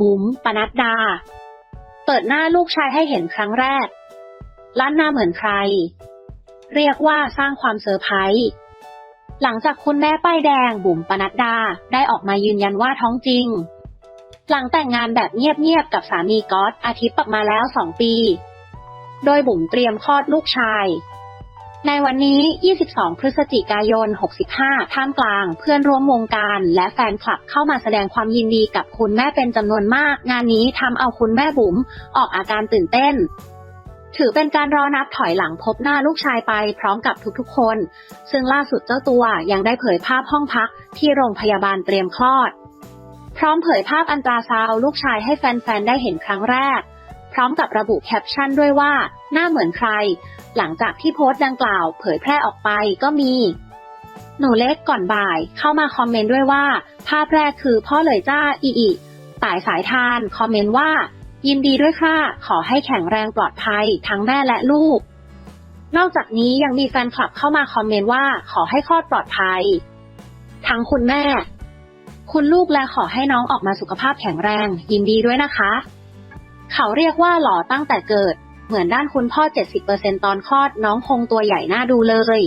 บุ๋มปนัดดา เปิดหน้าลูกชายให้เห็นครั้งแรก ล้านหน้าเหมือนใคร เรียกว่าสร้างความเซอร์ไพรส์หลังจากคุณแม่ป้ายแดงบุ๋มปนัดดาได้ออกมายืนยันว่าท้องจริง หลังแต่งงานแบบเงียบๆกับสามีก๊อตอาทิตย์ปักมาแล้วสองปี โดยบุ๋มเตรียมคลอดลูกชาย ในวันนี้ 22 พฤศจิกายน 65 ท่ามกลาง เพื่อนร่วมวงการ และแฟนคลับเข้ามาแสดงความยินดีกับคุณแม่เป็นจำนวนมาก งานนี้ทำเอาคุณแม่บุ๋มออกอาการตื่นเต้น ถือเป็นการรอนับถอยหลังพบหน้าลูกชายไปพร้อมกับทุกๆคน ซึ่งล่าสุดเจ้าตัวยังได้เผยภาพห้องพักที่โรงพยาบาลเตรียมคลอด พร้อมเผยภาพอันตราซาวลูกชายให้แฟนๆ ได้เห็นครั้งแรก พร้อมกับระบุแคปชั่นด้วยว่า หน้าเหมือนใคร หลังจากที่โพสต์ดังกล่าวเผยแพร่ออกไปก็มี หนูเล็กก่อนบ่ายเข้ามาคอมเมนต์ด้วยว่า ภาพแรกคือพ่อเลยจ้าอีอีต่ายสายทานคอมเมนต์ว่า ยินดีด้วยค่ะ ขอให้แข็งแรงปลอดภัยทั้งแม่และลูก นอกจากนี้ยังมีแฟนคลับเข้ามาคอมเมนต์ว่าขอให้คลอดปลอดภัย ทั้งคุณแม่ คุณลูกและขอให้น้องออกมาสุขภาพแข็งแรง ยินดีด้วยนะคะ เขาเรียกว่าหล่อตั้งแต่เกิด เหมือนด้านคุณพ่อ 70%ตอนคลอดน้องคงตัวใหญ่หน้าดูเลย